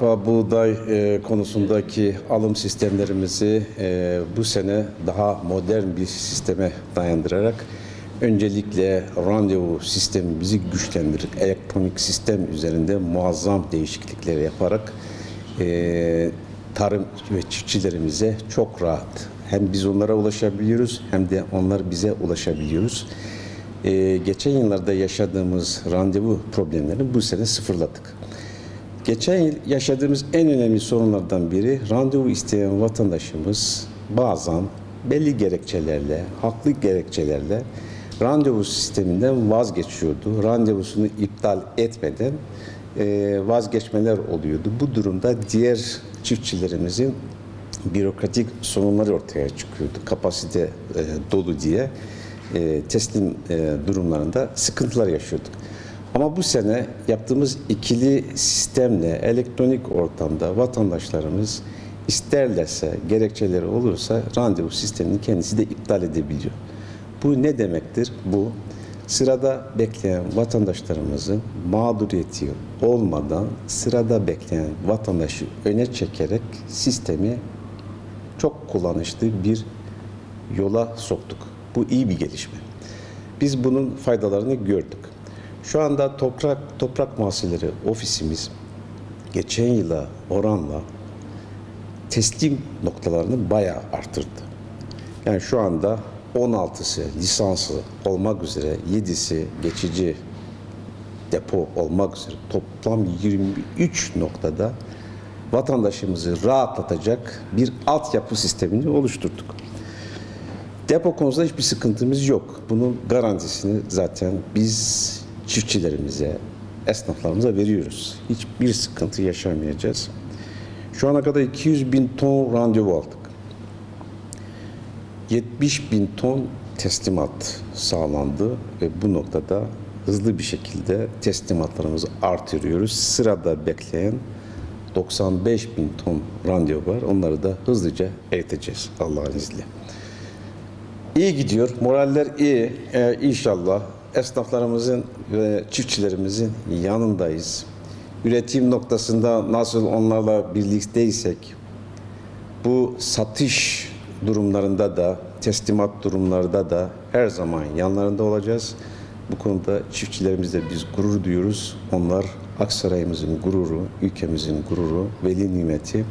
Buğday e, konusundaki alım sistemlerimizi e, bu sene daha modern bir sisteme dayandırarak öncelikle randevu sistemimizi güçlendirip elektronik sistem üzerinde muazzam değişiklikler yaparak e, tarım ve çiftçilerimize çok rahat hem biz onlara ulaşabiliyoruz hem de onlar bize ulaşabiliyoruz. E, geçen yıllarda yaşadığımız randevu problemlerini bu sene sıfırladık. Geçen yıl yaşadığımız en önemli sorunlardan biri randevu isteyen vatandaşımız bazen belli gerekçelerle, haklı gerekçelerle randevu sisteminden vazgeçiyordu. Randevusunu iptal etmeden e, vazgeçmeler oluyordu. Bu durumda diğer çiftçilerimizin bürokratik sorunları ortaya çıkıyordu. Kapasite e, dolu diye e, teslim durumlarında sıkıntılar yaşıyorduk. Ama bu sene yaptığımız ikili sistemle elektronik ortamda vatandaşlarımız isterlerse, gerekçeleri olursa randevu sistemini kendisi de iptal edebiliyor. Bu ne demektir? Bu sırada bekleyen vatandaşlarımızın mağduriyeti olmadan sırada bekleyen vatandaşı öne çekerek sistemi çok kullanışlı bir yola soktuk. Bu iyi bir gelişme. Biz bunun faydalarını gördük. Şu anda toprak toprak mahsulleri ofisimiz geçen yıla oranla teslim noktalarını bayağı arttırdı. Yani şu anda 16'sı lisanslı olmak üzere 7'si geçici depo olmak üzere toplam 23 noktada vatandaşımızı rahatlatacak bir altyapı sistemini oluşturduk. Depo konusunda hiçbir sıkıntımız yok. Bunun garantisini zaten biz çiftçilerimize, esnaflarımıza veriyoruz. Hiçbir sıkıntı yaşamayacağız. Şu ana kadar 200 bin ton randevu aldık. 70 bin ton teslimat sağlandı ve bu noktada hızlı bir şekilde teslimatlarımızı artırıyoruz. Sırada bekleyen 95 bin ton randevu var. Onları da hızlıca eriteceğiz Allah'ın izniyle. İyi gidiyor, moraller iyi. Ee, inşallah esnaflarımızın ve çiftçilerimizin yanındayız. Üretim noktasında nasıl onlarla birlikteysek, bu satış durumlarında da, teslimat durumlarında da her zaman yanlarında olacağız. Bu konuda çiftçilerimizle biz gurur duyuyoruz. Onlar Aksaray'ımızın gururu, ülkemizin gururu, veli nimeti.